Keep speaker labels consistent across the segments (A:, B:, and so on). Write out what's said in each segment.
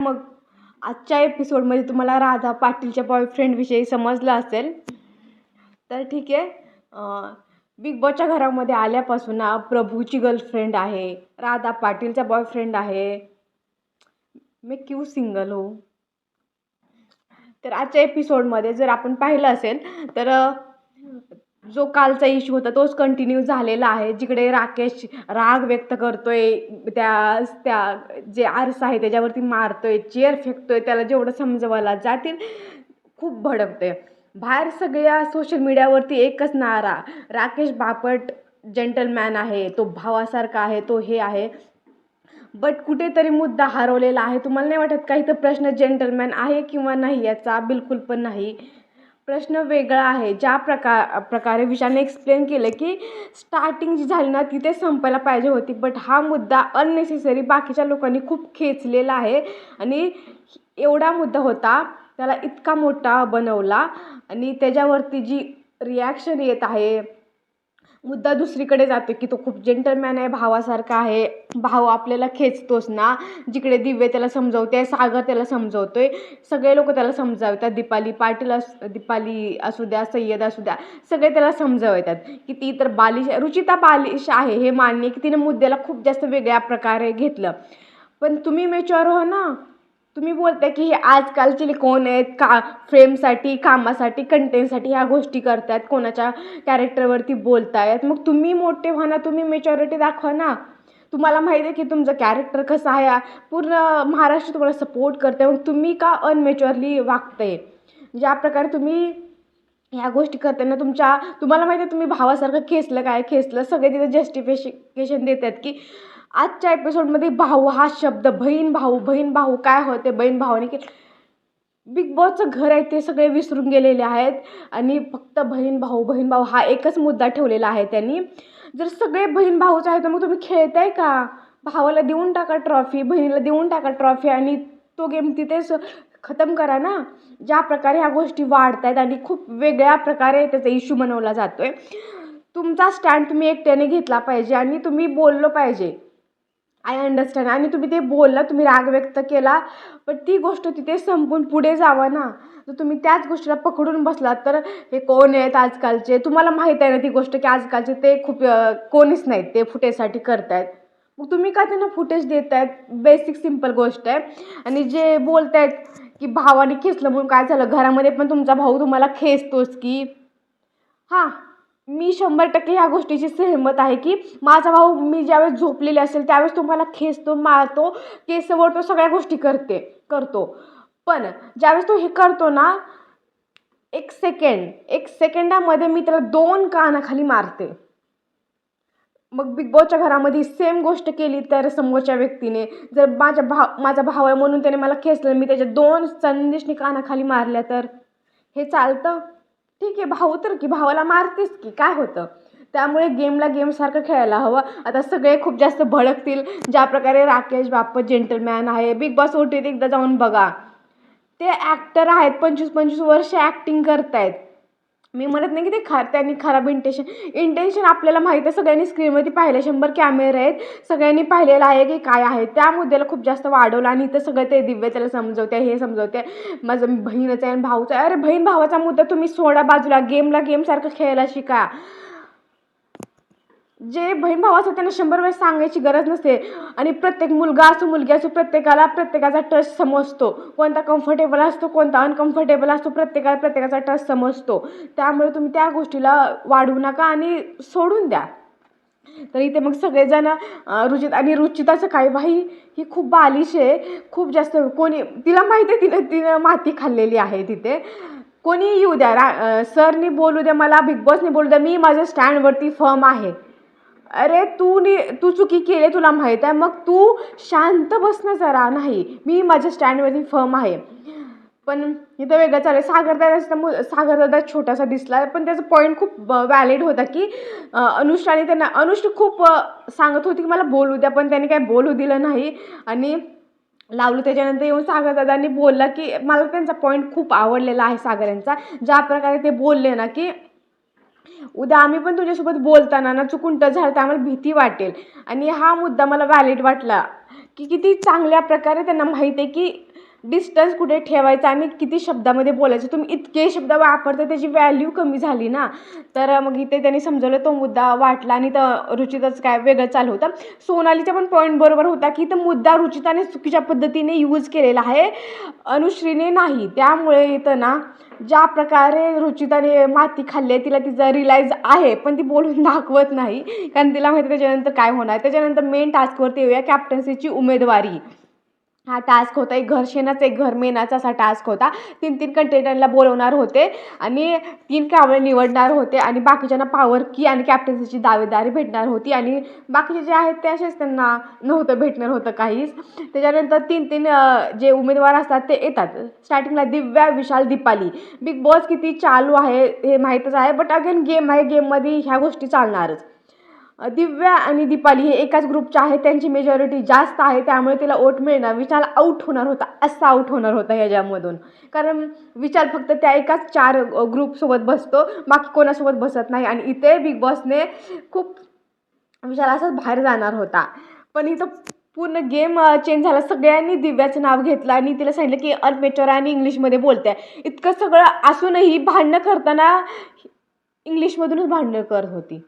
A: मग आजच्या एपिसोडमध्ये तुम्हाला राधा पाटीलच्या बॉयफ्रेंडविषयी समजलं असेल. तर ठीक आहे. बिग बॉसच्या घरामध्ये आल्यापासून प्रभूची गर्लफ्रेंड आहे राधा पाटीलचा बॉयफ्रेंड आहे. मी क्यू सिंगल हो. तर आजच्या एपिसोडमध्ये जर आपण पाहिलं असेल तर जो कालचा इश्यू होता तोच कंटिन्यू झालेला आहे. जिकडे राकेश राग व्यक्त करतोय त्या त्या जे आरसा आहे त्याच्यावरती मारतोय चेअर फेकतोय त्याला जेवढं समजवायला जातील खूप भडकतोय. बाहेर सगळ्या सोशल मीडियावरती एकच नारा राकेश बापट जेंटलमॅन आहे तो भावासारखा आहे तो हे आहे. बट कुठेतरी मुद्दा हरवलेला आहे. तुम्हाला नाही वाटत काही तर प्रश्न जेंटलमॅन आहे किंवा नाही याचा? बिलकुल पण नाही. प्रश्न वेगळा आहे. ज्या प्रकार प्रकारे विशालने एक्सप्लेन केलं की स्टार्टिंग जी झाली ना तिथे संपायला पाहिजे होती. बट हा मुद्दा अननेसेसरी बाकीच्या लोकांनी खूप खेचलेला आहे. आणि एवढा मुद्दा होता त्याला इतका मोठा बनवला. आणि त्याच्यावरती जी रिॲक्शन येत आहे मुद्दा दुसरीकडे जातो की तो खूप जेंटलमॅन आहे भावासारखा आहे भाव आपल्याला खेचतोच ना. जिकडे दिव्य त्याला समजवते सागर त्याला समजवतोय. सगळे लोक त्याला समजावतात. दीपाली पाटील अस दीपाली असू द्या सय्यद असू द्या सगळे त्याला समजावतात. की ती तर बालिश रुचिता बालिश आहे हे मान्य की तिने मुद्द्याला खूप जास्त वेगळ्या प्रकारे घेतलं. पण तुम्ही मेच्युअर हो ना. तुम्ही बोलता की हे आजकालचे कोण आहेत का फ्रेमसाठी कामासाठी कंटेंटसाठी ह्या गोष्टी करतात कोणाच्या कॅरेक्टरवरती बोलतायत. मग तुम्ही मोठे व्हा ना तुम्ही मेच्युरिटी दाखवा ना. तुम्हाला माहिती आहे की तुमचं कॅरेक्टर कसं आहे. पूर्ण महाराष्ट्र तुम्हाला सपोर्ट करते मग तुम्ही का अनमेच्युअरली वागताय? ज्या प्रकारे तुम्ही ह्या गोष्टी करताना तुमच्या तुम्हाला माहिती आहे तुम्ही भावासारखं खेचलं काय? खेचलं सगळे तिथे जस्टिफिकेशन देतात की आजच्या एपिसोडमध्ये भाऊ हा शब्द बहीण भाऊ बहीण भाऊ काय होते? बहीण भावाने की बिग बॉसचं घर आहे ते सगळे विसरून गेलेले आहेत. आणि फक्त बहीण भाऊ बहीण भाऊ हा एकच मुद्दा ठेवलेला आहे त्यांनी. जर सगळे बहीण भाऊच आहे तर मग तुम्ही खेळताय का? भावाला देऊन टाका ट्रॉफी बहिणीला देऊन टाका ट्रॉफी आणि तो गेम तिथेच खतम करा ना. ज्या प्रकारे ह्या गोष्टी वाढत आहेत आणि खूप वेगळ्या प्रकारे त्याचा इश्यू बनवला जातो आहे तुमचा स्टँड तुम्ही एकट्याने घेतला पाहिजे आणि तुम्ही बोललो पाहिजे. आय अंडरस्टँड आणि तुम्ही ते बोलला तुम्ही राग व्यक्त केला पण ती गोष्ट तिथे संपून पुढे जावा ना. जर तुम्ही त्याच गोष्टीला पकडून बसलात तर हे कोण आहेत आजकालचे? तुम्हाला माहीत आहे ना ती गोष्ट की आजकालचे ते खूप कोणीच नाहीत ते फुटेजसाठी करतायत. मग तुम्ही का त्यांना फुटेज देत आहेत बेसिक सिंपल गोष्ट आहे. आणि जे बोलत आहेत की भावाने खेचलं म्हणून काय झालं? घरामध्ये पण तुमचा भाऊ तुम्हाला खेचतोच की. हां. मी शंभर टक्के ह्या गोष्टीची सहमत आहे की माझा भाऊ मी ज्यावेळेस झोपलेले असेल त्यावेळेस तो मला खेचतो मारतो केस वळतो सगळ्या गोष्टी करते करतो. पण ज्यावेळेस तो हे करतो ना एक सेकंड एक सेकंडामध्ये मी त्याला दोन कानाखाली मारते. मग बिग बॉसच्या घरामध्ये सेम गोष्ट केली तर समोरच्या व्यक्तीने जर माझ्या भाव माझा भाव आहे म्हणून त्याने मला खेचलं मी त्याच्या दोन संदेशनी कानाखाली मारल्या तर? हे चालतं? ठीक आहे भाऊ तर की भावाला मारतेस की काय होतं? त्यामुळे गेमला गेमसारखं खेळायला हवं. आता सगळे खूप जास्त भडकतील. ज्या प्रकारे राकेश बाप्पा जेंटलमॅन आहे बिग बॉस ओ टीत एकदा जाऊन बघा. ते ॲक्टर आहेत पंचवीस पंचवीस वर्ष ॲक्टिंग करतायत. मी म्हणत नाही की ते खा त्यांनी खराब इंटेन्शन इंटेन्शन आपल्याला माहीत आहे. सगळ्यांनी स्क्रीनवरती पाहिलं. शंभर कॅमेरे आहेत. सगळ्यांनी पाहिलेलं आहे की काय आहे. त्या मुद्द्याला खूप जास्त वाढवलं आणि इथं सगळं ते दिव्य त्याला समजवते हे समजवते. माझं बहिणीचं आहे आणि भाऊचं अरे बहीण भावाचा मुद्दा तुम्ही सोडा बाजूला. गेमला गेमसारखं खेळायला शिका. जे बहीण भाऊ असतात त्यांना शंभर वेळेस सांगायची गरज नसते. आणि प्रत्येक मुलगा असो मुलगी असो प्रत्येकाला प्रत्येकाचा टच समजतो. कोणता कम्फर्टेबल असतो कोणता अनकम्फर्टेबल असतो प्रत्येकाला प्रत्येकाचा टच समजतो. त्यामुळे तुम्ही त्या गोष्टीला वाढवू नका आणि सोडून द्या. तर इथे मग सगळेजण रुचित आणि रुचिताचं काय बाई? ही खूप बालिश आहे. खूप जास्त कोणी तिला माहिती आहे तिनं तिनं माती खाल्लेली आहे तिथे. कोणी येऊ द्या रा सरनी बोलू द्या मला बिग बॉसने बोलू द्या मी माझ्या स्टँडवरती फर्म आहे. अरे तू नि तू चुकी केली तुला माहीत आहे. मग तू शांत बसणं जरा नाही. मी माझ्या स्टँडवरती फर्म आहे. पण इथं वेगळं चालेल सागरदादा मु सागरदादा छोटासा दिसला. पण त्याचा पॉईंट खूप व्हॅलिड होता की अनुष्ठाने त्यांना अनुष्ट खूप सांगत होती की मला बोलू द्या. पण त्याने काही बोलू दिलं नाही. आणि लावलं. त्याच्यानंतर येऊन सागरदादांनी बोलला की मला त्यांचा पॉईंट खूप आवडलेला आहे सागर यांचा ज्या प्रकारे ते बोलले ना की उद्या आम्ही पण तुझ्यासोबत बोलताना ना चुकून टच झालं तर आम्हाला भीती वाटेल. आणि हा मुद्दा मला व्हॅलिड वाटला की किती चांगल्या प्रकारे त्यांना माहीत आहे की डिस्टन्स कुठे ठेवायचा आणि किती शब्दामध्ये बोलायचं? तुम्ही इतके शब्द वापरता त्याची व्हॅल्यू कमी झाली ना. तर मग इथे त्यांनी समजवलं तो मुद्दा वाटला आणि तर रुचिताच काय वेगळं चालू होतं. सोनालीचा पण पॉईंट बरोबर होता की तर मुद्दा रुचिताने चुकीच्या पद्धतीने यूज केलेला आहे. अनुश्रीने नाही. त्यामुळे इथं ना ज्या प्रकारे रुचिताने माती खाल्ली आहे तिला तिचा रिलाईज आहे पण ती बोलून दाखवत नाही. कारण तिला माहिती आहे त्याच्यानंतर काय होणार? त्याच्यानंतर मेन टास्कवरती येऊया कॅप्टन्सीची उमेदवारी. हा टास्क होता. एक घर एक घर मेनाचा असा टास्क होता. तीन तीन कंटेनरला बोलवणार होते आणि तीन कावळे निवडणार होते आणि बाकीच्यांना पॉवर की आणि कॅप्टन्सीची दावेदारी भेटणार होती आणि बाकीचे जे आहेत ते असेच त्यांना नव्हतं भेटणार होतं काहीच. त्याच्यानंतर तीन तीन जे उमेदवार असतात ते येतात. स्टार्टिंगला दिव्या विशाल दीपाली. बिग बॉस किती चालू आहे हे माहीतच आहे बट अगेन गेम आहे. गेममध्ये ह्या गोष्टी चालणारच. दिव्या आणि दीपाली हे एकाच ग्रुपच्या आहेत. त्यांची मेजॉरिटी जास्त आहे. त्यामुळे तिला वोट मिळणार. विशाल आऊट होणार होता. असा आऊट होणार होता ह्याच्यामधून. कारण विशाल फक्त त्या एकाच चार ग्रुपसोबत बसतो. बाकी कोणासोबत बसत नाही. आणि इथे बिग बॉसने खूप विशाल असाच बाहेर जाणार होता. पण इथं पूर्ण गेम चेंज झाला. सगळ्यांनी दिव्याचं नाव घेतलं आणि तिला सांगितलं की अनमेचर आणि इंग्लिशमध्ये बोलते इतकं सगळं असूनही भांडणं करताना इंग्लिशमधूनच भांडणं करत होती.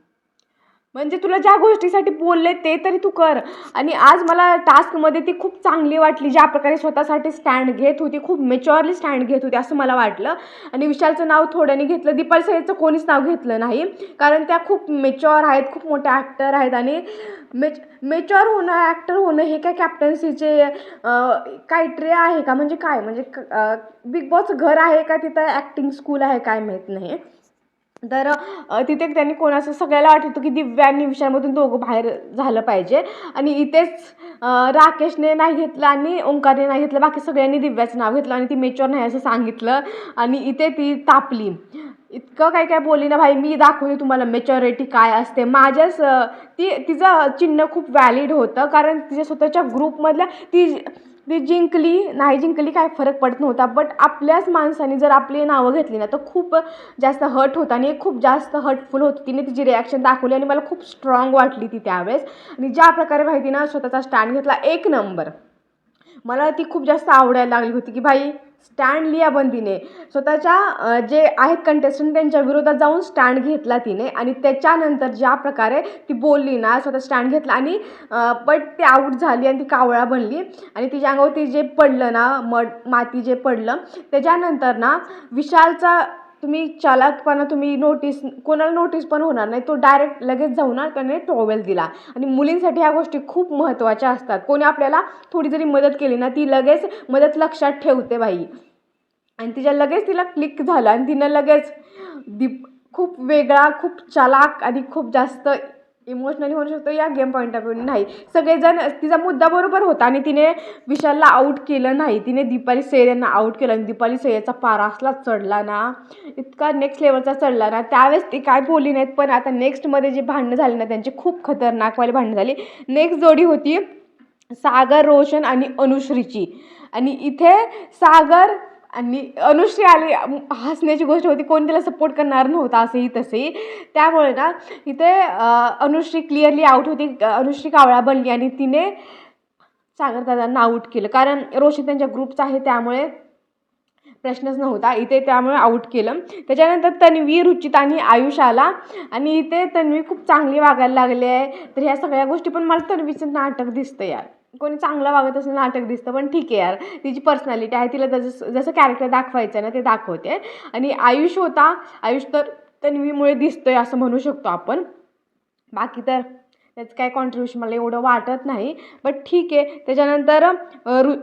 A: म्हणजे तुला ज्या गोष्टीसाठी बोलले ते तरी तू कर. आणि आज मला टास्कमध्ये ती खूप चांगली वाटली ज्या प्रकारे स्वतःसाठी स्टँड घेत होती खूप मेच्युअरली स्टँड घेत होती असं मला वाटलं. आणि विशालचं नाव थोड्याने घेतलं दीपाल सय्यदचं कोणीच नाव घेतलं नाही. कारण त्या खूप मेच्युअर आहेत खूप मोठ्या ॲक्टर आहेत आणि मेच मेच्युअर होणं ॲक्टर होणं हे काय कॅप्टन्सीचे काय आहे का? म्हणजे काय? म्हणजे बिग बॉस घर आहे का? तिथं ॲक्टिंग स्कूल आहे काय माहीत नाही. तर तिथे त्यांनी कोणाचं सगळ्याला वाटत की दिव्या आणि विशालमधून दोघं बाहेर झालं पाहिजे. आणि इथेच राकेशने नाही घेतलं आणि ओंकारने नाही घेतलं. बाकी सगळ्यांनी दिव्याचं नाव घेतलं आणि ती मेच्युअर नाही असं सांगितलं. आणि इथे ती तापली. इतकं काय काय बोलली ना भाई मी दाखवली तुम्हाला मेच्युरिटी काय असते. माझ्याच ती तिचं चिन्ह खूप व्हॅलिड होतं. कारण तिच्या स्वतःच्या ग्रुपमधल्या ती ती जिंकली नाही जिंकली काय फरक पडत नव्हता. बट आपल्याच माणसाने जर आपली नावं घेतली ना तर खूप जास्त हट होता आणि खूप जास्त हर्टफुल होती. तिने तिची रिॲक्शन दाखवली आणि मला खूप स्ट्रॉंग वाटली ती त्यावेळेस. आणि ज्या प्रकारे माहिती ना स्वतःचा स्टँड घेतला एक नंबर मला ती खूप जास्त आवडायला लागली होती की भाई स्टँड लिया तिने स्वतःच्या जे आहेत कंटेस्टंट त्यांच्या विरोधात जाऊन स्टँड घेतला तिने आणि त्याच्यानंतर ज्या प्रकारे ती बोलली ना स्वतः स्टँड घेतला आणि बट ती आऊट झाली आणि ती कावळा बनली. आणि तिच्या अंगावरती जे पडलं ना मड माती जे पडलं त्याच्यानंतर ना विशालचा तुम्ही चालाकपणा तुम्ही नोटीस कोणाला नोटीस पण होणार नाही. तो डायरेक्ट लगेच जाऊन ना त्याने टॉवेल दिला. आणि मुलींसाठी ह्या गोष्टी खूप महत्त्वाच्या असतात. कोणी आपल्याला थोडी जरी मदत केली ना ती लगेच मदत लक्षात ठेवते बाई. आणि तिच्या लगेच तिला क्लिक झालं आणि तिनं लगेच दीप खूप वेगळा खूप चालाक आणि खूप जास्त इमोशनली म्हणू शकतो या गेम पॉईंट ऑफ व्ह्यू नाही. सगळेजण तिचा मुद्दा बरोबर होता आणि तिने विशालला आऊट केलं नाही. तिने दीपाली सय्यद यांना आऊट केलं आणि दीपाली सय्यदचा पारा असला चढला ना इतका नेक्स्ट लेवलचा चढला ना त्यावेळेस ती काय बोलली नाहीत पण आता नेक्स्टमध्ये जी भांडणं झाली ना त्यांची खूप खतरनाकवाली भांडणं झाली. नेक्स्ट जोडी होती सागर रोशन आणि अनुश्रीची. आणि इथे सागर आणि अनुश्री आली हसण्याची गोष्ट होती कोण तिला सपोर्ट करणार नव्हता असंही तसंही. त्यामुळे ना इथे अनुश्री क्लिअरली आऊट होती. अनुश्री कावळा बनली आणि तिने सागर दादांना आऊट केलं. कारण रोशन त्यांच्या ग्रुपचा आहे त्यामुळे प्रश्नच नव्हता. इथे त्यामुळे आऊट केलं. त्याच्यानंतर तन्वी रुचित आणि आयुष आला. आणि इथे तन्वी खूप चांगली वागायला लागली आहे. तर ह्या सगळ्या गोष्टी पण मला तन्वीचं नाटक दिसतं यार. कोणी चांगलं वागत असं नाटक दिसतं पण ठीक आहे यार. तिची पर्सनॅलिटी आहे तिला जसं जसं कॅरेक्टर दाखवायचं ना ते दाखवते. आणि आयुष होता आयुष तर तन्वीमुळे दिसतोय असं म्हणू शकतो आपण. बाकी तर त्याचं काय कॉन्ट्रीब्युशन मला एवढं वाटत नाही. बट ठीक आहे. त्याच्यानंतर रु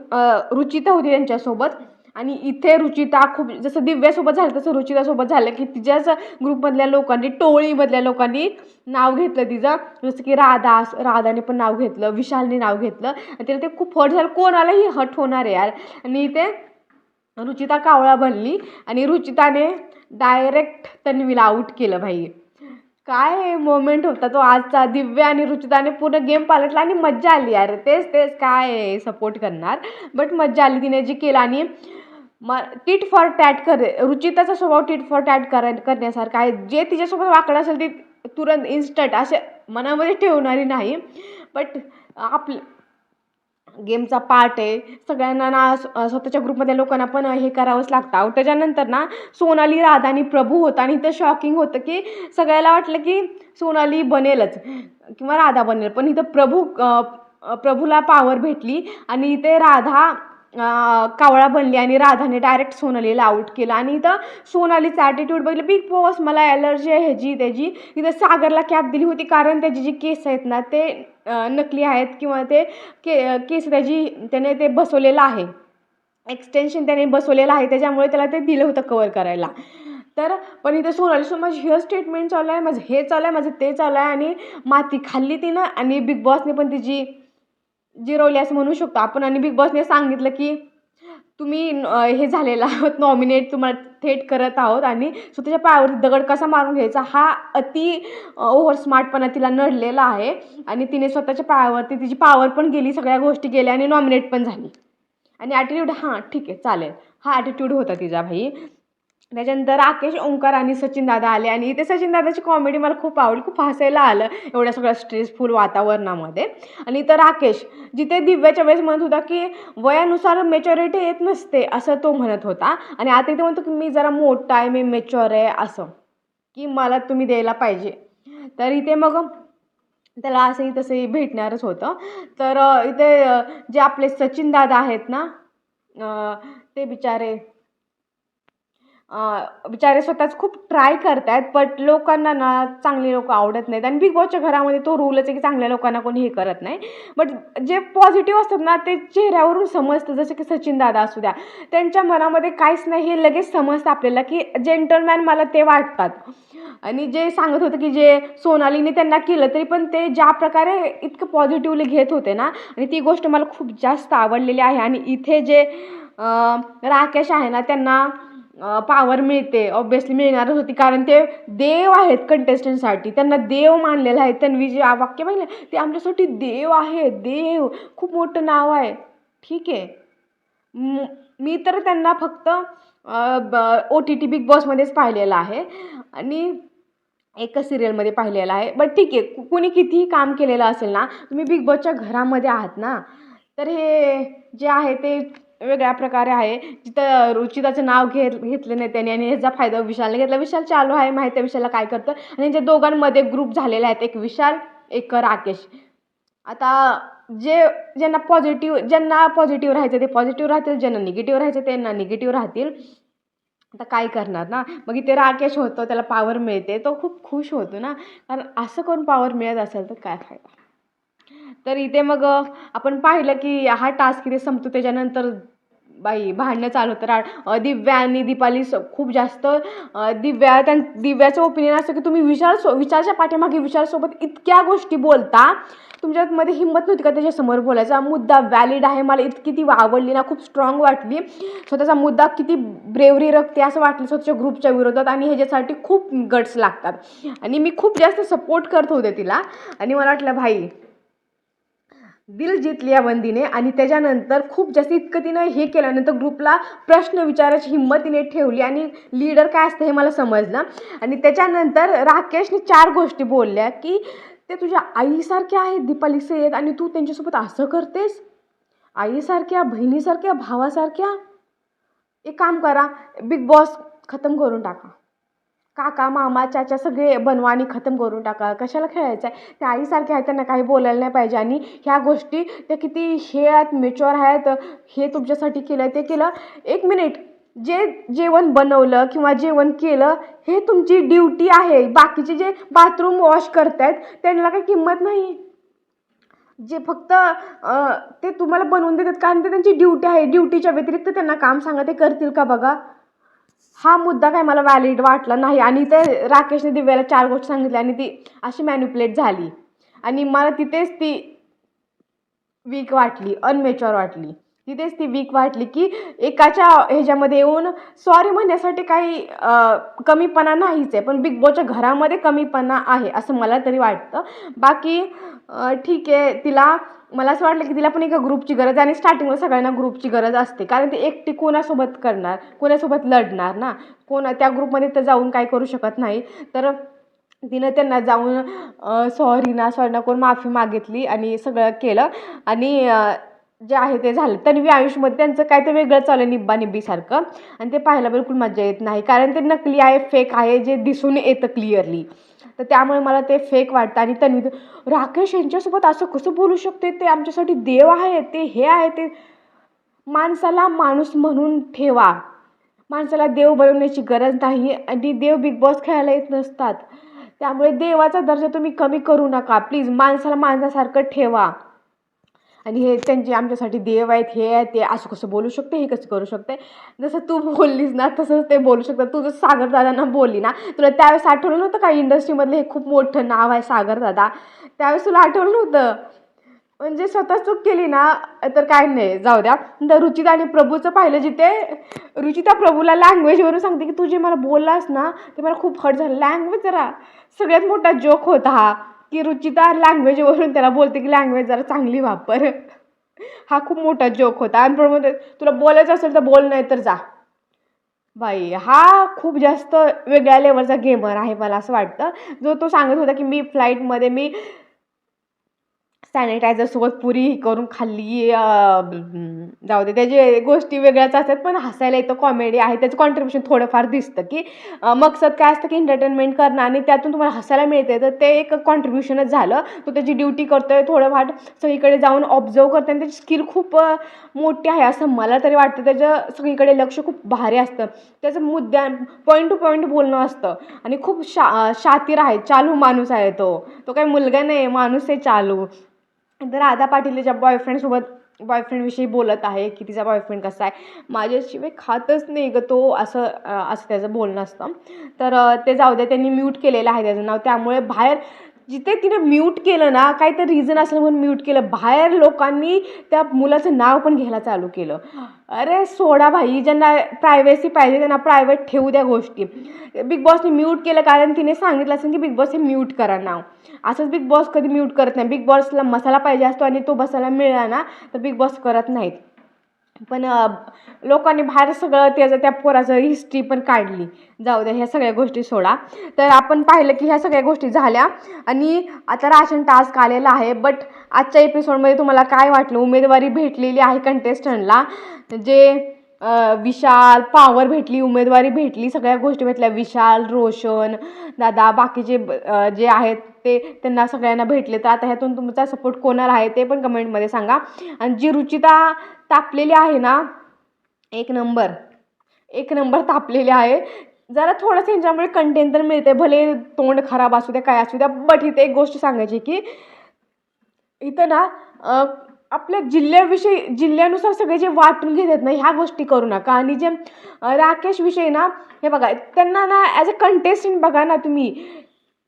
A: रुचिता होती त्यांच्यासोबत. आणि इथे रुचिता खूप जसं दिव्यासोबत झालं तसं रुचितासोबत झालं की तिच्याच ग्रुपमधल्या लोकांनी टोळीमधल्या लोकांनी नाव घेतलं तिचं. जसं की राधा राधाने पण नाव घेतलं विशालने नाव घेतलं. आणि तिला ते खूप हट झालं. कोणालाही हट होणार आहे यार. आणि इथे रुचिता कावळा बनली आणि रुचिताने डायरेक्ट तन्वीला आऊट केलं भाई. काय मोमेंट होता तो आजचा. दिव्या आणि रुचिताने पूर्ण गेम पालटला आणि मज्जा आली यार. तेच तेच काय सपोर्ट करणार. बट मज्जा आली तिने जे केलं आणि म टीट फॉर टॅट कर रुचिताचा स्वभाव टीट फॉर टॅट कर करण्यासारखा आहे. जे तिच्यासोबत वाकडं असेल ते तुरंत इन्स्टंट असे मनामध्ये ठेवणारी नाही. बट आपले गेमचा पार्ट आहे. सगळ्यांना ना स्वतःच्या ग्रुपमधल्या लोकांना पण हे करावंच लागतं. त्याच्यानंतर ना सोनाली राधा आणि प्रभू होता आणि इथं शॉकिंग होतं की सगळ्याला वाटलं की सोनाली बनेलच किंवा राधा बनेल. पण इथं प्रभू प्रभूला पावर भेटली आणि इथे राधा कावळा बनली आणि राधाने डायरेक्ट सोनालीला आऊट केलं. आणि इथं सोनालीचा ॲटिट्यूड बघितलं. बिग बॉस मला ॲलर्जी आहे ह्याची त्याची. इथं सागरला कॅप दिली होती कारण त्याची जी केस आहेत ना ते नकली आहेत किंवा ते के केस त्याची त्याने ते बसवलेलं आहे. एक्सटेन्शन त्याने बसवलेलं आहे त्याच्यामुळे त्याला ते दिलं होतं कवर करायला. तर पण इथं सोनाली सो माझी हेअर स्टेटमेंट चालू आहे माझं हे चालू आहे माझं ते चालू आहे. आणि माती खाल्ली तिनं आणि बिग बॉसने पण तिची जिरवली असं म्हणू शकतो. आपण आणि बिग बॉसने सांगितलं की तुम्ही हे झालेला आहोत नॉमिनेट तुम्हाला थेट करत आहोत आणि स्वतःच्या पायावरती दगड कसा मारून घ्यायचा हा अति ओव्हर स्मार्टपणा तिला नडलेला आहे आणि तिने स्वतःच्या पायावरती तिची पावर पण गेली सगळ्या गोष्टी गेल्या आणि नॉमिनेट पण झाली. आणि ॲटिट्यूड हां ठीक आहे चालेल. हा ॲटिट्यूड होता तिचा भाई. त्याच्यानंतर राकेश ओंकार आणि सचिन दादा आले. आणि इथे सचिन दादाची कॉमेडी मला खूप आवडली खूप हसायला आलं एवढ्या सगळ्या स्ट्रेसफुल वातावरणामध्ये. आणि इथं राकेश जिथे दिव्याच्या वेळेस म्हणत होता की वयानुसार मेच्युरिटी येत नसते असं तो म्हणत होता. आणि आता इथे म्हणतो की मी जरा मोठा आहे मी मेच्युअर आहे असं. की मला तुम्ही द्यायला पाहिजे. तर इथे मग त्याला असंही तसंही भेटणारच होतं. तर इथे जे आपले सचिन दादा आहेत ना ते बिचारे बिचारे स्वतःच खूप ट्राय करत आहेत बट लोकांना ना चांगले लोक आवडत नाहीत. आणि बिग बॉसच्या घरामध्ये तो रूलच आहे की चांगल्या लोकांना कोणी हे करत नाही. बट जे पॉझिटिव्ह असतात ना ते चेहऱ्यावरून समजतं. जसं की सचिन दादा असू द्या त्यांच्या मनामध्ये काहीच नाही हे लगेच समजतं आपल्याला की जेंटलमॅन मला ते वाटतात. आणि जे सांगत होतं की जे सोनालीने त्यांना केलं तरी पण ते ज्या प्रकारे इतकं पॉझिटिव्हली घेत होते ना आणि ती गोष्ट मला खूप जास्त आवडलेली आहे. आणि इथे जे राकेश आहे ना त्यांना पावर मिळते ऑब्वियसली मिळणारच होती. कारण ते देव आहेत कंटेस्टंटसाठी त्यांना देव मानलेलं आहे. त्यांनी जे वाक्य पाहिलं ते आमच्यासाठी देव आहे देव. खूप मोठं नाव आहे. ठीक आहे. मी तर त्यांना फक्त ओ टी टी बिग बॉसमध्येच पाहिलेलं आहे. आणि एका सिरियलमध्ये पाहिलेलं आहे. बट ठीक आहे. कुणी कितीही काम केलेलं असेल ना तुम्ही बिग बॉसच्या घरामध्ये आहात ना तर हे जे आहे ते वेगळ्या प्रकारे आहे. जिथं रुचिताचं नाव घेत घेतलं नाही त्याने आणि ह्याचा फायदा विशालने घेतला. विशाल चालू आहे माहिती आहे विशालला काय करतं आणि यांच्या दोघांमध्ये ग्रुप झालेले आहेत. एक विशाल एक राकेश. आता जे ज्यांना पॉझिटिव्ह ज्यांना पॉझिटिव्ह राहायचं ते पॉझिटिव्ह राहतील. ज्यांना निगेटिव्ह राहायचं त्यांना निगेटिव्ह राहतील. आता काय करणार ना? मग इथे राकेश होतो त्याला पावर मिळते. तो खूप खुश होतो ना? कारण असं करून पावर मिळत असेल तर काय फायदा? तर इथे मग आपण पाहिलं की हा टास्क इथे संपतो त्याच्यानंतर बाई भांडणं चालू होतं. दिव्या आणि दीपाली स खूप जास्त दिव्या त्यां दिव्याचं ओपिनियन असतं की तुम्ही विशाल सो विचारच्या पाठीमागे विचारसोबत इतक्या गोष्टी बोलता. तुमच्यामध्ये हिंमत नव्हती का त्याच्यासमोर बोलायचा? मुद्दा व्हॅलिड आहे मला इतकी ती आवडली ना खूप स्ट्रॉंग वाटली. स्वतःचा मुद्दा किती ब्रेवरी रखते असं वाटलं स्वतःच्या ग्रुपच्या विरोधात आणि ह्याच्यासाठी खूप गट्स लागतात. आणि मी खूप जास्त सपोर्ट करत होते तिला. आणि मला वाटलं भाई दिल जितली या आणि त्याच्यानंतर खूप जास्त इतकं तिनं हे केल्यानंतर ग्रुपला प्रश्न विचारायची हिंमत तिने ठेवली आणि लीडर काय असतं हे मला समजलं. आणि त्याच्यानंतर राकेशने चार गोष्टी बोलल्या की ते तुझ्या आईसारख्या आहेत दीपाली सय्यद आणि तू त्यांच्यासोबत असं करतेस? आईसारख्या बहिणीसारख्या भावासारख्या? एक काम करा बिग बॉस खतम करून टाका. काका मामा चाचा सगळे बनवानी खतम करून टाका. कशाला खेळायचं आहे त्या आईसारखे आहेत त्यांना काही बोलायला नाही पाहिजे. आणि ह्या गोष्टी त्या किती हे आहेत मेच्युअर आहेत हे तुमच्यासाठी केलं ते केलं. एक मिनिट जे जेवण बनवलं किंवा जेवण केलं हे तुमची ड्युटी आहे. बाकीचे जे बाथरूम वॉश करत आहेत त्यांना काही किंमत नाही. जे फक्त ते तुम्हाला बनवून देतात कारण ते त्यांची ड्युटी आहे. ड्युटीच्या व्यतिरिक्त त्यांना काम सांगा ते करतील का बघा? हा मुद्दा काय मला व्हॅलिड वाटला नाही. आणि ते राकेशने दिव्याला चार गोष्ट सांगितल्या आणि ती अशी मॅन्युप्लेट झाली. आणि मला तिथेच ती वीक वाटली अनमेच्युअर वाटली. तिथेच ती वीक वाटली की एकाच्या ह्याच्यामध्ये येऊन सॉरी म्हणण्यासाठी काही कमीपणा नाहीच आहे. पण बिग बॉसच्या घरामध्ये कमीपणा आहे असं मला तरी वाटतं. बाकी ठीक आहे. तिला मला असं वाटलं की तिला पण एका ग्रुपची गरज आहे आणि स्टार्टिंगला सगळ्यांना ग्रुपची गरज असते. कारण ती एकटी कोणासोबत करणार? कोणासोबत लढणार ना? कोणा त्या ग्रुपमध्ये तर जाऊन काय करू शकत नाही. तर तिनं त्यांना जाऊन सॉरी ना सॉरी ना कोण माफी मागितली आणि सगळं केलं. आणि जे आहे ते झालं. तन्वी आयुषमध्ये त्यांचं काय ते वेगळं चालू आहे निब्बा निब्बीसारखं आणि ते पाहायला बिलकुल मजा येत नाही. कारण ते नकली आहे फेक आहे जे दिसून येतं क्लिअरली तर त्यामुळे मला ते फेक वाटतं. आणि तन्वी राकेश यांच्यासोबत असं कसं बोलू शकते ते आमच्यासाठी देव आहे ते हे आहे ते माणसाला माणूस म्हणून ठेवा. माणसाला देव बनवण्याची गरज नाही आणि देव बिग बॉस खेळायला येत नसतात. त्यामुळे देवाचा दर्जा तुम्ही कमी करू नका. प्लीज माणसाला माणसासारखं ठेवा. आणि हे त्यांचे आमच्यासाठी देव आहेत हे आहे ते असं कसं बोलू शकते हे कसं करू शकते? जसं तू बोललीस ना तसंच ते बोलू शकतात. तू जसं सागरदादांना बोलली ना तुला त्यावेळेस आठवलं नव्हतं का इंडस्ट्रीमधलं हे खूप मोठं नाव आहे सागरदादा त्यावेळेस तुला आठवलं नव्हतं? म्हणजे स्वतः चूक केली ना तर काय नाही जाऊ द्या. तर रुचिता आणि प्रभूचं पाहिलं जिथे रुचिता प्रभूला लँग्वेजवरून सांगते की तू जे मला बोललास ना ते मला खूप हर्ट झालं. लँग्वेज जरा सगळ्यात मोठा जोक होता हा. की रुचिता लँग्वेजवरून त्याला बोलते की लँग्वेज जरा चांगली वापर. हा खूप मोठा जोक होता. आणि प्रभू म्हणते, तुला बोलायचं असेल तर बोल नाही तर जा. बाई हा खूप जास्त वेगळ्या लेवलचा गेमर आहे मला असं वाटतं. जो तो सांगत होता की मी फ्लाईटमध्ये मी सॅनिटायझरसोबत पुरी करून खाल्ली जाऊ दे त्याचे गोष्टी वेगळ्याच असतात पण हसायला येतं कॉमेडी आहे. त्याचं कॉन्ट्रीब्युशन थोडंफार दिसतं की मकसद काय असतं की एंटरटेनमेंट करणं आणि त्यातून तुम्हाला हसायला मिळते तर ते एक कॉन्ट्रीब्युशनच झालं. तो त्याची ड्युटी करतो आहे थोडंफार. सगळीकडे जाऊन ऑब्झर्व करतो आणि त्याची स्किल खूप मोठी आहे असं मला तरी वाटतं. त्याचं सगळीकडे लक्ष खूप भारी असतं. त्याचं मुद्द्या पॉईंट टू पॉईंट बोलणं असतं. आणि खूप शा शातीर आहे चालू माणूस आहे तो. तो काही मुलगा नाही माणूस आहे चालू. राधा पाटील तिच्या बॉयफ्रेंडसोबत बॉयफ्रेंडविषयी बोलत आहे की तिचा बॉयफ्रेंड कसा आहे माझ्याशिवाय खातच नाही गं तो असं असं त्याचं बोलणं असतं. तर ते जाऊ द्या त्यांनी म्यूट केलेलं आहे त्याचं नाव. त्यामुळे बाहेर जिथे तिने म्यूट केलं ना काहीतरी रिझन असलं म्हणून म्यूट केलं. बाहेर लोकांनी त्या मुलाचं नाव पण घ्यायला चालू केलं. अरे सोडा भाई ज्यांना प्रायव्हसी पाहिजे त्यांना प्रायव्हेट ठेवू द्या गोष्टी. बिग बॉसने म्यूट केलं कारण तिने सांगितलं असेल की बिग बॉस हे म्यूट करा नाव. असंच बिग बॉस कधी म्यूट करत नाही. बिग बॉसला मसाला पाहिजे असतो आणि तो बसायला मिळाला ना तर बिग बॉस करत नाहीत. पण लोकांनी बाहेर सगळं त्याचं त्या पोराचं हिस्ट्री पण काढली. जाऊ द्या ह्या सगळ्या गोष्टी सोडा. तर आपण पाहिलं की ह्या सगळ्या गोष्टी झाल्या. आणि आता राशन टास्क आलेला आहे बट आजच्या एपिसोडमध्ये तुम्हाला काय वाटलं? उमेदवारी भेटलेली आहे कंटेस्टंटला जे विशाल पॉवर भेटली उमेदवारी भेटली सगळ्या गोष्टी भेटल्या. विशाल रोशन दादा बाकीचे जे आहेत ते त्यांना सगळ्यांना भेटले. तर आता ह्यातून तुमचा सपोर्ट कोणाला आहे ते पण कमेंटमध्ये सांगा. आणि जी रुचिता तापलेली आहे ना एक नंबर एक नंबर तापलेली आहे. जरा थोडंसं यांच्यामुळे कंटेंट तर मिळते. भले तोंड खराब असू द्या काय असू द्या बट इथे एक गोष्ट सांगायची की इथं ना आपल्या जिल्ह्याविषयी जिल्ह्यानुसार सगळे जे वाटून घेतात ना ह्या गोष्टी करू नका. आणि जे राकेशविषयी ना हे बघा त्यांना ना ॲज अ कंटेस्टंट बघा ना तुम्ही.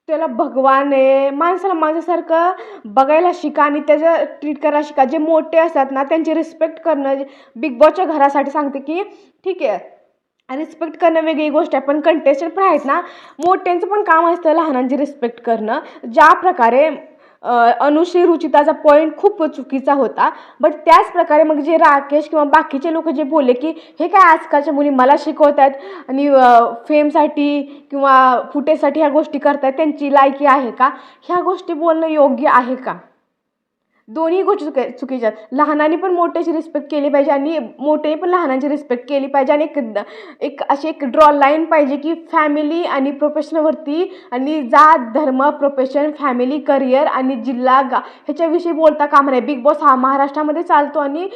A: त्याला भगवान आहे माणसाला माझ्यासारखं बघायला शिका आणि त्याचं ट्रीट करायला शिका. जे मोठे असतात ना त्यांची रिस्पेक्ट करणं बिग बॉसच्या घरासाठी सांगते की ठीक आहे. रिस्पेक्ट करणं वेगळी गोष्ट आहे पण कंटेस्टंट पण आहेत ना मोठ्यांचं पण काम असतं लहानांची रिस्पेक्ट करणं. ज्या प्रकारे अनुश्री रुचिताचा पॉईंट खूप चुकीचा होता. बट त्याच प्रकारे मग जे राकेश किंवा बाकीचे लोक जे बोलले की हे काय आजकालच्या मुली मला शिकवत आहेत आणि फेमसाठी किंवा फुटेसाठी ह्या गोष्टी करतायत त्यांची लायकी आहे का? ह्या गोष्टी बोलणं योग्य आहे का? दोन्ही गोष्टी चुके चुकीच्या आहेत लहानांनी पण मोठ्याची रिस्पेक्ट केली पाहिजे आणि मोठ्याने पण लहानांची रिस्पेक्ट केली पाहिजे. आणि एक एक अशी एक ड्रॉ लाईन पाहिजे की फॅमिली आणि प्रोफेशनवरती आणि जात धर्म प्रोफेशन फॅमिली करिअर आणि जिल्हा गा ह्याच्याविषयी बोलता कामा नाही. बिग बॉस हा महाराष्ट्रामध्ये चालतो आणि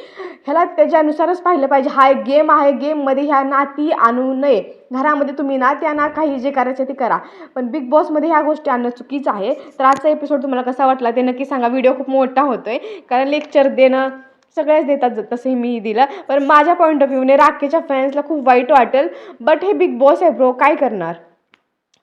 A: ह्याला त्याच्यानुसारच पाहिलं पाहिजे. हा एक गेम आहे. गेममध्ये ह्या नाती आणू नये. घरामध्ये तुम्ही ना त्या ना काही जे करायचं ते करा. पण बिग बॉसमध्ये ह्या गोष्टी आणणं चुकीचं आहे. तर आजचा एपिसोड तुम्हाला कसा वाटला ते नक्की सांगा. व्हिडिओ खूप मोठा होतो आहे कारण लेक्चर देणं सगळ्याच देतात ज- तसंही मी दिलं. पण माझ्या पॉईंट ऑफ व्ह्यूने राखेच्या फॅन्सला खूप वाईट वाटेल. बट हे बिग बॉस आहे ब्रो काय करणार?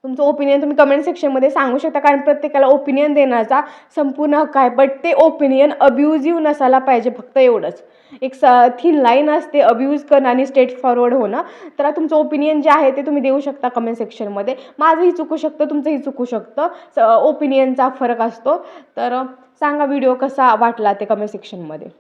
A: तुमचं ओपिनियन तुम्ही कमेंट सेक्शनमध्ये सांगू शकता. कारण प्रत्येकाला ओपिनियन देण्याचा संपूर्ण हक्क आहे. बट ते ओपिनियन अब्युझिव्ह नसायला पाहिजे फक्त एवढंच. एक स थिन लाईन असते. अब्यूज करणं आणि स्ट्रेट फॉरवर्ड होणं. तर तुमचं ओपिनियन जे आहे ते तुम्ही देऊ शकता कमेंट सेक्शनमध्ये माझंही चुकू शकतं तुमचंही चुकू शकतं. स ओपिनियनचा फरक असतो. तर सांगा व्हिडिओ कसा वाटला ते कमेंट सेक्शनमध्ये